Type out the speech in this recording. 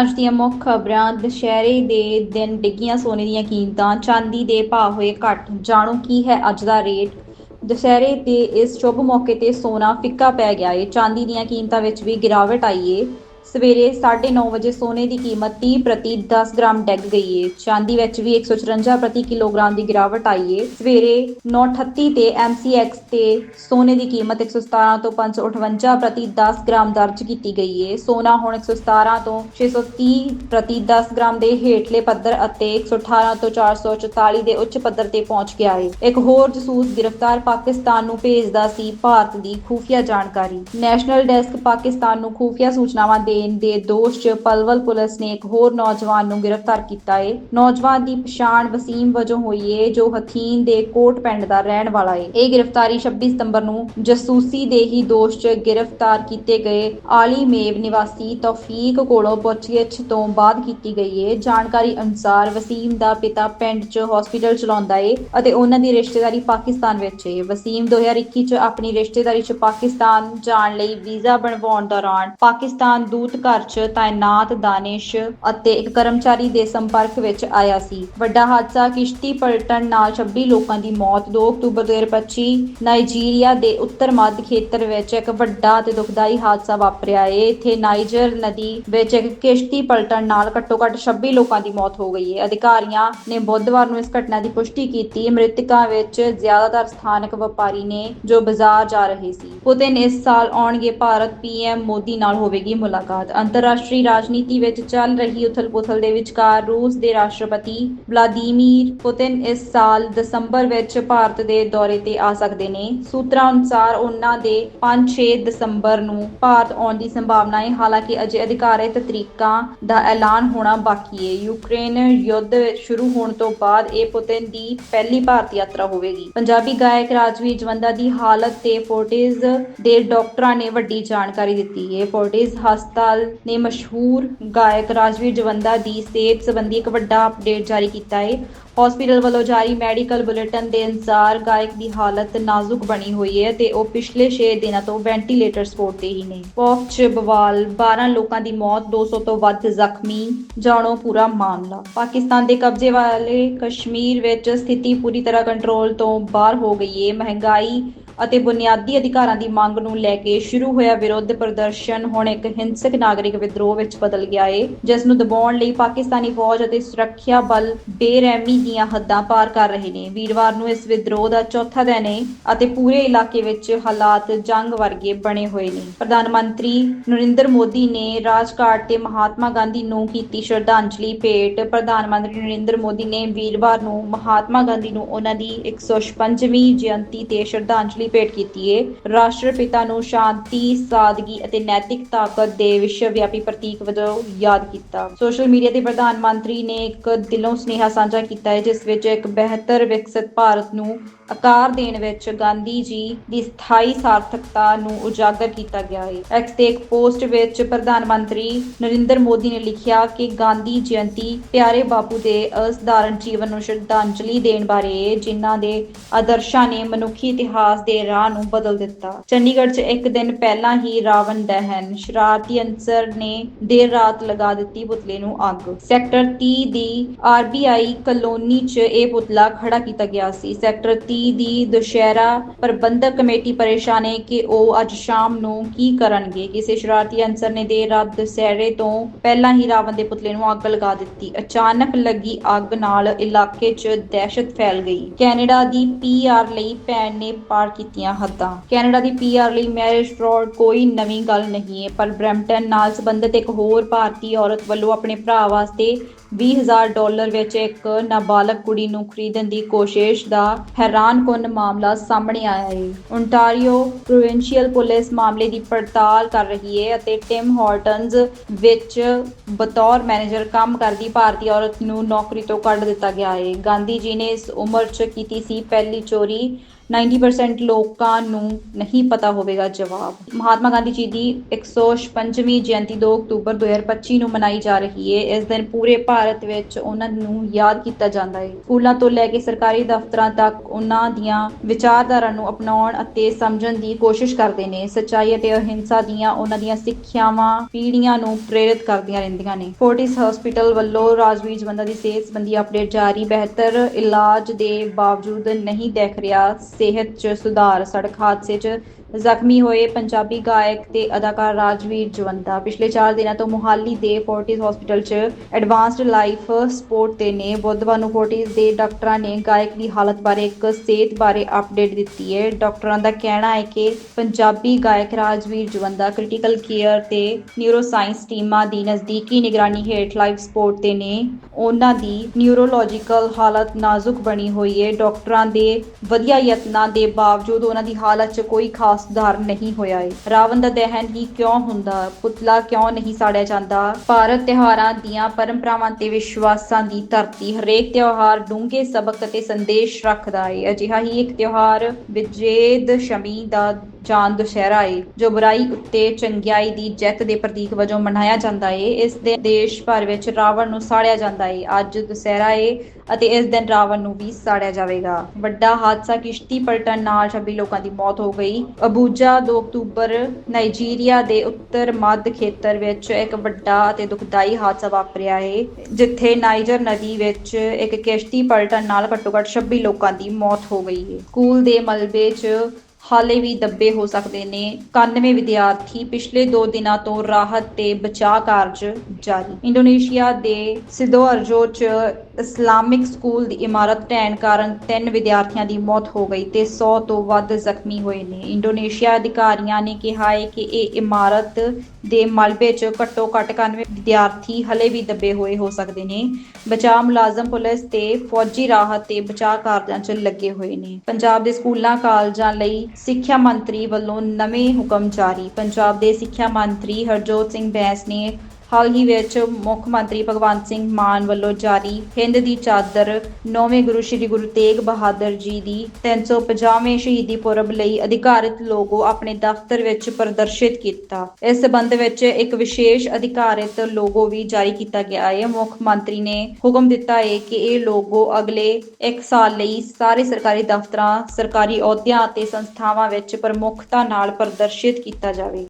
ਅੱਜ ਦੀਆਂ ਮੁੱਖ ਖਬਰਾਂ, ਦੁਸ਼ਹਿਰੇ ਦੇ ਦਿਨ ਡਿੱਗੀਆਂ ਸੋਨੇ ਦੀਆਂ ਕੀਮਤਾਂ, ਚਾਂਦੀ ਦੇ ਭਾਅ ਹੋਏ ਘੱਟ, ਜਾਣੋ ਕੀ ਹੈ ਅੱਜ ਦਾ ਰੇਟ? ਦੁਸ਼ਹਿਰੇ ਦੇ ਇਸ ਸ਼ੁਭ ਮੌਕੇ ਤੇ ਸੋਨਾ ਫਿੱਕਾ ਪੈ ਗਿਆ ਏ, ਚਾਂਦੀ ਦੀਆਂ ਕੀਮਤਾਂ ਵਿੱਚ ਵੀ ਗਿਰਾਵਟ ਆਈ ਏ। ਸਵੇਰੇ 9:30 ਵਜੇ ਸੋਨੇ ਦੀ ਕੀਮਤ 30 ਪ੍ਰਤੀ 10 ਗ੍ਰਾਮ ਡਿੱਗ ਗਈ ਏ। ਚਾਂਦੀ ਵਿੱਚ ਵੀ 154 ਪ੍ਰਤੀ ਕਿਲੋਗ੍ਰਾਮ ਦੀ ਗਿਰਾਵਟ ਆਈ ਏ। ਸਵੇਰੇ 9:38 ਤੇ MCX ਤੇ ਸੋਨੇ ਦੀ ਕੀਮਤ 117 ਤੋਂ 558 ਪ੍ਰਤੀ 10 ਗ੍ਰਾਮ ਦਰਜ ਕੀਤੀ ਗਈ ਏ। ਸੋਨਾ ਹੁਣ 117 ਤੋਂ 630 ਪ੍ਰਤੀ 10 ਗ੍ਰਾਮ ਦੇ ਹੇਠਲੇ ਪੱਧਰ ਅਤੇ 118 ਤੋਂ 444 ਦੇ ਉੱਚ ਪੱਧਰ ਤੇ ਪਹੁੰਚ ਗਿਆ ਏ। ਇੱਕ ਹੋਰ ਜਸੂਸ ਗ੍ਰਿਫਤਾਰ ਪਾਕਿਸਤਾਨ ਨੂੰ ਭੇਜਦਾ ਸੀ ਭਾਰਤ ਦੀ ਖੂਫੀਆ ਜਾਣਕਾਰੀ। ਨੈਸ਼ਨਲ ਡੈਸਕ ਪਾਕਿਸਤਾਨ ਨੂੰ ਖੂਫੀਆ ਸੂਚਨਾਵਾਂ ਦੇਣ ਦੇ ਦੋਸ਼ 'ਚ ਪਲਵਲ ਪੁਲਿਸ ਨੇ ਇੱਕ ਹੋਰ ਨੌਜਵਾਨ ਨੂੰ ਗ੍ਰਿਫਤਾਰ ਕੀਤਾ ਏ। ਨੌਜਵਾਨ ਦੀ ਪਛਾਣ ਵਸੀਮ ਵਜੋਂ ਹੋਈ ਏ, ਜੋ ਹਥੀਨ ਦੇ ਕੋਟ ਪਿੰਡ ਦਾ ਰਹਿਣ ਵਾਲਾ ਏ। ਇਹ ਗ੍ਰਿਫਤਾਰੀ 26 ਸਤੰਬਰ ਨੂੰ ਜਸੂਸੀ ਦੇ ਹੀ ਦੋਸ਼ 'ਚ ਗ੍ਰਿਫਤਾਰ ਕੀਤੇ ਗਏ ਆਲੀ ਮੇਵ ਨਿਵਾਸੀ ਤੌਫੀਕ ਕੋਲੋਂ ਪੁੱਛਗਿੱਛ ਤੋਂ ਬਾਅਦ ਕੀਤੀ ਗਈ ਏ। ਜਾਣਕਾਰੀ ਅਨੁਸਾਰ ਵਸੀਮ ਦਾ ਪਿਤਾ ਪਿੰਡ 'ਚ ਹਸਪੀਟਲ ਚਲਾਉਂਦਾ ਏ ਅਤੇ ਉਹਨਾਂ ਦੀ ਰਿਸ਼ਤੇਦਾਰੀ ਪਾਕਿਸਤਾਨ ਵਿੱਚ ਏ। ਵਸੀਮ 2021 'ਚ ਆਪਣੀ ਰਿਸ਼ਤੇਦਾਰੀ 'ਚ ਪਾਕਿਸਤਾਨ ਜਾਣ ਲਈ ਵੀਜ਼ਾ ਬਣਵਾਉਣ ਦੌਰਾਨ ਪਾਕਿਸਤਾਨ ਦੂਤ ਘਰ 'ਚ ਤਾਇਨਾਤ ਦਾਨਿਸ਼ ਅਤੇ ਇੱਕ ਕਰਮਚਾਰੀ ਦੇ ਸੰਪਰਕ ਵਿੱਚ ਆਇਆ ਸੀ। ਵੱਡਾ ਹਾਦਸਾ ਕਿਸ਼ਤੀ ਪਲਟਣ ਨਾਲ 26 ਲੋਕਾਂ ਦੀ ਮੌਤ 2 ਅਕਤੂਬਰ 2025 ਨਾਈਜੀਰੀਆ ਦੇ ਉੱਤਰ ਮੱਧ ਖੇਤਰ ਵਿੱਚ ਇੱਕ ਵੱਡਾ ਤੇ ਦੁਖਦਾਈ ਹਾਦਸਾ ਵਾਪਰਿਆ। ਏ ਇੱਥੇ ਨਾਈਜਰ ਨਦੀ ਵਿੱਚ ਇੱਕ ਕਿਸ਼ਤੀ ਪਲਟਣ ਨਾਲ ਘੱਟੋ-ਘੱਟ 26 ਲੋਕਾਂ ਦੀ ਮੌਤ ਹੋ ਗਈ ਏ ਅਧਿਕਾਰੀਆਂ ਨੇ ਬੁੱਧਵਾਰ ਨੂੰ ਇਸ ਘਟਨਾ ਦੀ ਪੁਸ਼ਟੀ ਕੀਤੀ। ਮ੍ਰਿਤਕਾਂ ਵਿੱਚ ਜ਼ਿਆਦਾਤਰ ਸਥਾਨਕ ਵਪਾਰੀ ਨੇ ਜੋ ਬਾਜ਼ਾਰ ਜਾ ਰਹੇ ਸੀ। ਪੁਤਿਨ ਇਸ ਸਾਲ ਆਉਣਗੇ। ਭਾਰਤ ਪੀਐਮ ਮੋਦੀ ਨਾਲ ਹੋਵੇਗੀ ਮੁਲਾਕਾਤ। ਅੰਤਰਰਾਸ਼ਟਰੀ ਰਾਜਨੀਤੀ ਵਿੱਚ ਚੱਲ ਰਹੀ ਉਥਲ-ਪੁਥਲ ਦੇ ਵਿਚਕਾਰ ਰੂਸ ਦੇ ਰਾਸ਼ਟਰਪਤੀ ਵਲਾਦੀਮੀਰ ਪੁਤਿਨ ਇਸ ਸਾਲ ਦਸੰਬਰ ਵਿੱਚ ਭਾਰਤ ਦੇ ਦੌਰੇ ਤੇ ਆ ਸਕਦੇ ਨੇ। ਸੂਤਰਾਂ ਅਨੁਸਾਰ ਉਹਨਾਂ ਦੇ 5-6 ਦਸੰਬਰ ਨੂੰ ਭਾਰਤ ਆਉਣ ਦੀ ਸੰਭਾਵਨਾ ਹੈ। ਹਾਲਾਂਕਿ ਅਜੇ ਅਧਿਕਾਰਿਤ ਤਰੀਕਾਂ ਦਾ ਐਲਾਨ ਹੋਣਾ ਬਾਕੀ ਹੈ। ਯੂਕਰੇਨ ਯੁੱਧ ਸ਼ੁਰੂ ਹੋਣ ਤੋਂ ਬਾਅਦ ਇਹ ਪੁਤਿਨ ਦੀ ਪਹਿਲੀ ਭਾਰਤ ਯਾਤਰਾ ਹੋਵੇਗੀ। ਪੰਜਾਬੀ ਗਾਇਕ ਰਾਜਵੀਰ ਜਵੰਦਾ ਦੀ ਹਾਲਤ ਤੇ ਫੋਰਟਿਸ ਦੇ ਡਾਕਟਰਾਂ ਨੇ ਵੱਡੀ ਜਾਣਕਾਰੀ ਦਿੱਤੀ ਹੈ। ਫੋਰਟਿਸ ਹਸਪਤਾਲ ਨੇ ਮਸ਼ਹੂਰ ਗਾਇਕ ਰਾਜਵੀਰ ਜਵੰਦਾ ਦੀ ਸਿਹਤ ਸੰਬੰਧੀ ਇੱਕ ਵੱਡਾ ਅਪਡੇਟ ਜਾਰੀ ਕੀਤਾ ਹੈ। ਹਸਪੀਟਲ ਵੱਲੋਂ ਜਾਰੀ ਮੈਡੀਕਲ ਬੁਲੇਟਿਨ ਦੇ ਅਨੁਸਾਰ ਗਾਇਕ ਦੀ ਹਾਲਤ ਨਾਜ਼ੁਕ ਬਣੀ ਹੋਈ ਹੈ ਤੇ ਉਹ ਪਿਛਲੇ 6 ਦਿਨਾਂ ਤੋਂ ਵੈਂਟੀਲੇਟਰ ਸਪੋਰਟ ਤੇ ਹੀ ਨੇ। ਪੌਕ ਚ ਬਵਾਲ 12 ਲੋਕਾਂ ਦੀ ਮੌਤ 200 ਤੋਂ ਵੱਧ ਜ਼ਖਮੀ। ਜਾਣੋ ਪੂਰਾ ਮਾਮਲਾ। ਪਾਕਿਸਤਾਨ ਦੇ ਕਬਜ਼ੇ ਵਾਲੇ ਕਸ਼ਮੀਰ ਵਿੱਚ ਸਥਿਤੀ ਪੂਰੀ ਤਰ੍ਹਾਂ ਕੰਟਰੋਲ ਤੋਂ ਬਾਹਰ ਹੋ ਗਈ ਹੈ। ਮਹਿੰਗਾਈ ਅਤੇ ਬੁਨਿਆਦੀ ਅਧਿਕਾਰਾਂ ਦੀ ਮੰਗ ਨੂੰ ਲੈ ਕੇ ਸ਼ੁਰੂ ਹੋਇਆ ਵਿਰੋਧ ਪ੍ਰਦਰਸ਼ਨ, ਹੁਣ ਇੱਕ ਹਿੰਸਕ ਨਾਗਰਿਕ ਵਿਦਰੋਹ ਵਿੱਚ ਬਦਲ ਗਿਆ ਏ, ਜਿਸ ਨੂੰ ਦਬਾਉਣ ਲਈ ਪਾਕਿਸਤਾਨੀ ਫੌਜ ਅਤੇ ਸੁਰੱਖਿਆ ਬਲ ਬੇਰਹਿਮੀ ਦੀਆਂ ਹੱਦਾਂ ਪਾਰ ਕਰ ਰਹੇ ਨੇ। ਵੀਰਵਾਰ ਨੂੰ ਇਸ ਵਿਦਰੋਹ ਦਾ ਚੌਥਾ ਦਿਨ ਏ ਅਤੇ ਪੂਰੇ ਇਲਾਕੇ ਵਿੱਚ ਹਾਲਾਤ ਜੰਗ ਵਰਗੇ ਬਣੇ ਹੋਏ ਨੇ। ਪ੍ਰਧਾਨ ਮੰਤਰੀ ਨਰਿੰਦਰ ਮੋਦੀ ਨੇ ਰਾਜਘਾਟ ਤੇ ਮਹਾਤਮਾ ਗਾਂਧੀ ਨੂੰ ਕੀਤੀ ਸ਼ਰਧਾਂਜਲੀ ਭੇਟ। ਪ੍ਰਧਾਨ ਮੰਤਰੀ ਨਰਿੰਦਰ ਮੋਦੀ ਨੇ ਵੀਰਵਾਰ ਨੂੰ ਮਹਾਤਮਾ ਗਾਂਧੀ ਨੂੰ ਉਹਨਾਂ ਦੀ 156ਵੀਂ ਜਯੰਤੀ ਤੇ ਸ਼ਰਧਾਂਜਲੀ ਭੇਟ ਕੀਤੀ ਏ। ਰਾਸ਼ਟਰ ਪਿਤਾ ਨੂੰ ਸ਼ਾਂਤੀ ਸਾਦਗੀ ਅਤੇ ਨੈਤਿਕ ਤਾਕਤ ਦੇ ਵਿਸ਼ਵਵਿਆਪੀ ਪ੍ਰਤੀਕ ਵਜੋਂ ਯਾਦ ਕੀਤਾ। ਸੋਸ਼ਲ ਮੀਡੀਆ ਤੇ ਪ੍ਰਧਾਨ ਮੰਤਰੀ ਨੇ ਇੱਕ ਦਿਲੋਂ ਸੁਨੇਹਾ ਸਾਂਝਾ ਕੀਤਾ ਹੈ ਜਿਸ ਵਿੱਚ ਇੱਕ ਬਿਹਤਰ ਵਿਕਸਿਤ ਭਾਰਤ ਨੂੰ ਆਕਾਰ ਦੇਣ ਵਿੱਚ ਗਾਂਧੀ ਜੀ ਦੀ ਸਥਾਈ ਸਾਰਥਕਤਾ ਨੂੰ ਉਜਾਗਰ ਕੀਤਾ ਗਿਆ ਹੈ ਐਕਸ ਤੇ ਇੱਕ ਪੋਸਟ ਵਿੱਚ ਪ੍ਰਧਾਨ ਮੰਤਰੀ ਨਰਿੰਦਰ ਮੋਦੀ ਨੇ ਲਿਖਿਆ ਕਿ ਗਾਂਧੀ ਜਯੰਤੀ ਪਿਆਰੇ ਬਾਪੂ ਦੇ ਅਸਧਾਰਨ ਜੀਵਨ ਨੂੰ ਸ਼ਰਧਾਂਜਲੀ ਦੇਣ ਬਾਰੇ ਹੈ, ਜਿਨ੍ਹਾਂ ਦੇ ਆਦਰਸ਼ਾਂ ਨੇ ਮਨੁੱਖੀ ਇਤਿਹਾਸ ਦੇ ਰਾਹ ਨੂੰ ਬਦਲ ਦਿੱਤਾ। ਚੰਡੀਗੜ੍ਹ 'ਚ ਇੱਕ ਦਿਨ ਪਹਿਲਾਂ ਹੀ ਰਾਵਣ ਦਹਨ। ਸ਼ਰਾਰਤੀ ਅਨਸਰ ਨੇ ਦੇਰ ਰਾਤ ਲਗਾ ਦਿੱਤੀ ਪੁਤਲੇ ਨੂੰ ਅੱਗ। ਸੈਕਟਰ 30 ਦੀ ਆਰਬੀਆਈ ਕਲੋਨੀ 'ਚ ਇਹ ਪੁਤਲਾ ਖੜਾ ਕੀਤਾ ਗਿਆ ਸੀ। ਸੈਕਟਰ 30 ਦੀ ਦੁਸ਼ਹਿਰਾ ਪ੍ਰਬੰਧਕ ਕਮੇਟੀ ਪਰੇਸ਼ਾਨ ਹੈ ਕਿ ਉਹ ਅੱਜ ਸ਼ਾਮ ਨੂੰ ਕੀ ਕਰਨਗੇ। ਕਿਸੇ ਸ਼ਰਾਰਤੀ ਅਨਸਰ ਨੇ ਦੇਰ ਰਾਤ ਦੁਸਹਿਰੇ ਤੋਂ ਪਹਿਲਾਂ ਹੀ ਰਾਵਣ ਦੇ ਪੁਤਲੇ ਨੂੰ ਅੱਗ ਲਗਾ ਦਿੱਤੀ। ਅਚਾਨਕ ਲੱਗੀ ਅੱਗ ਨਾਲ ਇਲਾਕੇ 'ਚ ਦਹਿਸ਼ਤ ਫੈਲ ਗਈ। ਕੈਨੇਡਾ ਦੀ ਪੀਆਰ ਲਈ ਭੈਣ ਨੇ ਪਾਰ ਕੀਤੀਆਂ ਹੱਦਾਂ। ਕੈਨੇਡਾ ਦੀ ਪੀਆਰ ਲਈ ਮੈਰਿਜ ਫਰਾਡ ਕੋਈ ਨਵੀਂ ਗੱਲ ਨਹੀਂ ਹੈ ਪਰ ਬ੍ਰੈਂਪਟਨ ਨਾਲ ਸੰਬੰਧਿਤ ਇੱਕ ਹੋਰ ਭਾਰਤੀ ਔਰਤ ਵੱਲੋਂ ਆਪਣੇ ਭਰਾ ਵਾਸਤੇ 20000 ਡਾਲਰ ਵਿੱਚ ਇੱਕ ਨਾਬਾਲਗ ਕੁੜੀ ਨੂੰ ਖਰੀਦਣ ਦੀ ਕੋਸ਼ਿਸ਼ ਦਾ ਹੈਰਾਨਕੁੰਨ ਮਾਮਲਾ ਸਾਹਮਣੇ ਆਇਆ ਹੈ ਓਨਟਾਰੀਓ ਪ੍ਰੋਵਿੰਸ਼ੀਅਲ ਪੁਲਿਸ ਮਾਮਲੇ ਦੀ ਪੜਤਾਲ ਕਰ ਰਹੀ ਹੈ ਅਤੇ ਟਿਮ ਹਾਰਟਨਸ ਵਿੱਚ ਬਤੌਰ ਮੈਨੇਜਰ ਕੰਮ ਕਰਦੀ ਭਾਰਤੀ ਔਰਤ ਨੂੰ ਨੌਕਰੀ ਤੋਂ ਕੱਢ ਦਿੱਤਾ ਗਿਆ ਹੈ ਗਾਂਧੀ ਜੀ ਨੇ ਇਸ ਉਮਰ 'ਚ ਕੀਤੀ ਸੀ ਪਹਿਲੀ ਚੋਰੀ 90% ਲੋਕਾਂ ਨੂੰ ਨਹੀਂ ਪਤਾ ਹੋਵੇਗਾ ਜਵਾਬ। ਮਹਾਤਮਾ ਗਾਂਧੀ ਜੀ ਦੀ 156ਵੀਂ ਜਯੰਤੀ 2 ਅਕਤੂਬਰ 2025 ਨੂੰ ਮਨਾਈ ਜਾ ਰਹੀ ਹੈ ਇਸ ਦਿਨ ਪੂਰੇ ਭਾਰਤ ਵਿੱਚ ਉਹਨਾਂ ਨੂੰ ਯਾਦ ਕੀਤਾ ਜਾਂਦਾ ਹੈ ਸਕੂਲਾਂ ਤੋਂ ਲੈ ਕੇ ਸਰਕਾਰੀ ਦਫ਼ਤਰਾਂ ਤੱਕ ਉਹਨਾਂ ਦੀਆਂ ਵਿਚਾਰਧਾਰਾ ਨੂੰ ਅਪਣਾਉਣ ਅਤੇ ਸਮਝਣ ਦੀ ਕੋਸ਼ਿਸ਼ ਕਰਦੇ ਨੇ। ਸੱਚਾਈ ਅਤੇ ਅਹਿੰਸਾ ਦੀਆਂ ਉਹਨਾਂ ਦੀਆਂ ਸਿੱਖਿਆਵਾਂ ਪੀੜ੍ਹੀਆਂ ਨੂੰ ਪ੍ਰੇਰਿਤ ਕਰਦੀਆਂ ਰਹਿੰਦੀਆਂ ਨੇ। ਫੋਰਟਿਸ ਹਸਪੀਟਲ ਵੱਲੋਂ ਰਾਜਵੀਰ ਜਵੰਦਾ ਦੀ ਸਿਹਤ ਸੰਬੰਧੀ ਅਪਡੇਟ ਜਾਰੀ। ਬਿਹਤਰ ਇਲਾਜ ਦੇ ਬਾਵਜੂਦ ਨਹੀਂ ਦੇਖ ਰਿਹਾ ਸਿਹਤ 'ਚ ਸੁਧਾਰ ਸੜਕ ਹਾਦਸੇ 'ਚ ਜ਼ਖਮੀ ਹੋਏ ਪੰਜਾਬੀ ਗਾਇਕ ਤੇ ਅਦਾਕਾਰ ਰਾਜਵੀਰ ਜਵੰਦਾ ਪਿਛਲੇ 4 ਦਿਨਾਂ ਤੋਂ ਮੁਹਾਲੀ ਦੇ ਫੋਰਟਿਸ ਹਸਪੀਟਲ 'ਚ ਐਡਵਾਂਸਡ ਲਾਈਫ ਸਪੋਰਟ ਤੇ ਨੇ। ਬੁੱਧਵਾਰ ਨੂੰ ਫੋਰਟਿਸ ਦੇ ਡਾਕਟਰਾਂ ਨੇ ਗਾਇਕ ਦੀ ਹਾਲਤ ਬਾਰੇ ਇੱਕ ਸਿਹਤ ਬਾਰੇ ਅਪਡੇਟ ਦਿੱਤੀ ਹੈ। ਡਾਕਟਰਾਂ ਦਾ ਕਹਿਣਾ ਹੈ ਕਿ ਪੰਜਾਬੀ ਗਾਇਕ ਰਾਜਵੀਰ ਜਵੰਦਾ ਕ੍ਰਿਟੀਕਲ ਕੇਅਰ ਤੇ ਨਿਊਰੋਸਾਇੰਸ ਟੀਮਾਂ ਦੀ ਨਜ਼ਦੀਕੀ ਨਿਗਰਾਨੀ ਹੇਠ ਲਾਈਫ ਸਪੋਰਟ ਤੇ ਨੇ। ਉਹਨਾਂ ਦੀ ਨਿਊਰੋਲੋਜੀਕਲ ਹਾਲਤ ਨਾਜ਼ੁਕ ਬਣੀ ਹੋਈ ਹੈ। ਡਾਕਟਰਾਂ ਦੇ ਵਧੀਆ ਯਤਨਾਂ ਦੇ ਬਾਵਜੂਦ ਉਹਨਾਂ ਦੀ ਹਾਲਤ 'ਚ ਕੋਈ ਖਾਸ ਸੁਧਾਰ ਨਹੀਂ ਹੋਇਆ ਹੈ ਰਾਵਣ ਦਾ ਦਹਨ ਹੀ ਕਿਉਂ ਹੁੰਦਾ? ਪੁਤਲਾ ਕਿਉਂ ਨਹੀਂ ਸਾੜਿਆ ਜਾਂਦਾ? ਭਾਰਤ ਤਿਉਹਾਰਾਂ ਦੀਆਂ ਪਰੰਪਰਾਵਾਂ ਤੇ ਵਿਸ਼ਵਾਸਾਂ ਦੀ ਧਰਤੀ ਹਰੇਕ ਤਿਉਹਾਰ ਡੂੰਘੇ ਸਬਕ ਅਤੇ ਸੰਦੇਸ਼ ਰੱਖਦਾ ਹੈ ਅਜਿਹਾ ਹੀ ਇੱਕ ਤਿਉਹਾਰ ਵਿਜੇਦ ਸ਼ਮੀ ਦਾ ਚਾਂਦ ਦੁਸ਼ਹਿਰਾ ਏ ਜੋ ਬੁਰਾਈ ਉੱਤੇ ਚੰਗਿਆਈ ਦੀ ਜਿੱਤ ਦੇ ਪ੍ਰਤੀਕ ਵਜੋਂ ਮਨਾਇਆ ਜਾਂਦਾ ਹੈ ਇਸ ਦੇ ਦੇਸ਼ ਭਰ ਵਿੱਚ ਰਾਵਣ ਨੂੰ ਸਾੜਿਆ ਜਾਂਦਾ ਹੈ ਅੱਜ ਦੁਸਹਿਰਾ ਹੈ ਅਤੇ ਇਸ ਦਿਨ ਰਾਵਣ ਨੂੰ ਵੀ ਸਾੜਿਆ ਜਾਵੇਗਾ। ਵੱਡਾ ਹਾਦਸਾ ਕਿਸ਼ਤੀ ਪਲਟਣ ਨਾਲ 26 ਲੋਕਾਂ ਦੀ ਮੌਤ ਹੋ ਗਈ। ਅਬੂਜਾ 2 ਅਕਤੂਬਰ, ਨਾਈਜੀਰੀਆ ਦੇ ਉੱਤਰ ਮੱਧ ਖੇਤਰ ਵਿੱਚ ਇੱਕ ਵੱਡਾ ਅਤੇ ਦੁਖਦਾਈ ਹਾਦਸਾ ਵਾਪਰਿਆ ਹੈ ਜਿੱਥੇ ਨਾਈਜਰ ਨਦੀ ਵਿੱਚ ਇੱਕ ਕਿਸ਼ਤੀ ਪਲਟਣ ਨਾਲ ਘੱਟੋ-ਘੱਟ 26 ਲੋਕਾਂ ਦੀ ਮੌਤ ਹੋ ਗਈ ਹੈ ਸਕੂਲ ਦੇ ਮਲਬੇ 'ਚ ਹਾਲੇ ਵੀ ਦੱਬੇ ਹੋ ਸਕਦੇ ਨੇ। 91 ਵਿਦਿਆਰਥੀ ਪਿਛਲੇ 2 ਦਿਨਾਂ ਤੋਂ ਰਾਹਤ ਤੇ ਬਚਾਅ ਕਾਰਜ ਜਾਰੀ। ਇੰਡੋਨੇਸ਼ੀਆ ਦੇ ਸਿਦੋਅਰਜੋ ਚ ਇਸਲਾਮਿਕ ਸਕੂਲ ਦੀ ਇਮਾਰਤ ਢਹਿਣ ਕਾਰਨ ਤਿੰਨ ਵਿਦਿਆਰਥੀਆਂ ਦੀ ਮੌਤ ਹੋ ਗਈ ਤੇ 100 ਤੋਂ ਵੱਧ ਜ਼ਖਮੀ ਹੋਏ ਨੇ। ਇੰਡੋਨੇਸ਼ੀਆ ਅਧਿਕਾਰੀਆਂ ਨੇ ਕਿਹਾ ਹੈ ਕਿ ਇਹ ਇਮਾਰਤ ਦੇ ਮਲਬੇ 'ਚ ਘੱਟੋ ਘੱਟ 91 ਵਿਦਿਆਰਥੀ ਹਲੇ ਵੀ ਦੱਬੇ ਹੋਏ ਹੋ ਸਕਦੇ ਨੇ। ਬਚਾਅ ਮੁਲਾਜ਼ਮ ਪੁਲਿਸ ਤੇ ਫੌਜੀ ਰਾਹਤ ਤੇ ਬਚਾਅ ਕਾਰਜਾਂ 'ਚ ਲੱਗੇ ਹੋਏ ਨੇ। ਪੰਜਾਬ ਦੇ ਸਕੂਲਾਂ, ਕਾਲਜਾਂ ਲਈ ਸਿੱਖਿਆ ਮੰਤਰੀ ਵੱਲੋਂ ਨਵੇਂ ਹੁਕਮ ਜਾਰੀ। ਪੰਜਾਬ ਦੇ ਸਿੱਖਿਆ ਮੰਤਰੀ ਹਰਜੋਤ ਸਿੰਘ ਬੈਂਸ ਨੇ ਹਾਲ ਹੀ ਵਿੱਚ ਮੁੱਖ ਮੰਤਰੀ ਭਗਵੰਤ ਸਿੰਘ ਮਾਨ ਵੱਲੋਂ ਜਾਰੀ ਹਿੰਦ ਦੀ ਚਾਦਰ ਨੌਵੇਂ ਗੁਰੂ ਸ੍ਰੀ ਗੁਰੂ ਤੇਗ ਬਹਾਦਰ ਜੀ ਦੀ 350ਵੇਂ ਸ਼ਹੀਦੀ ਪੁਰਬ ਲਈ ਅਧਿਕਾਰਿਤ ਲੋਗੋ ਆਪਣੇ ਦਫ਼ਤਰ ਵਿੱਚ ਪ੍ਰਦਰਸ਼ਿਤ ਕੀਤਾ। ਇਸ ਸਬੰਧ ਵਿੱਚ ਇੱਕ ਵਿਸ਼ੇਸ਼ ਅਧਿਕਾਰਿਤ ਲੋਗੋ ਵੀ ਜਾਰੀ ਕੀਤਾ ਗਿਆ। ਹੈ ਮੁੱਖ ਮੰਤਰੀ ਨੇ ਹੁਕਮ ਦਿੱਤਾ ਹੈ ਕਿ ਇਹ ਲੋਗੋ ਅਗਲੇ 1 ਸਾਲ ਲਈ ਸਾਰੇ ਸਰਕਾਰੀ ਦਫ਼ਤਰਾਂ, ਸਰਕਾਰੀ ਅਹੁਦਿਆਂ ਅਤੇ ਸੰਸਥਾਵਾਂ ਵਿੱਚ ਪ੍ਰਮੁੱਖਤਾ ਨਾਲ ਪ੍ਰਦਰਸ਼ਿਤ ਕੀਤਾ ਜਾਵੇ।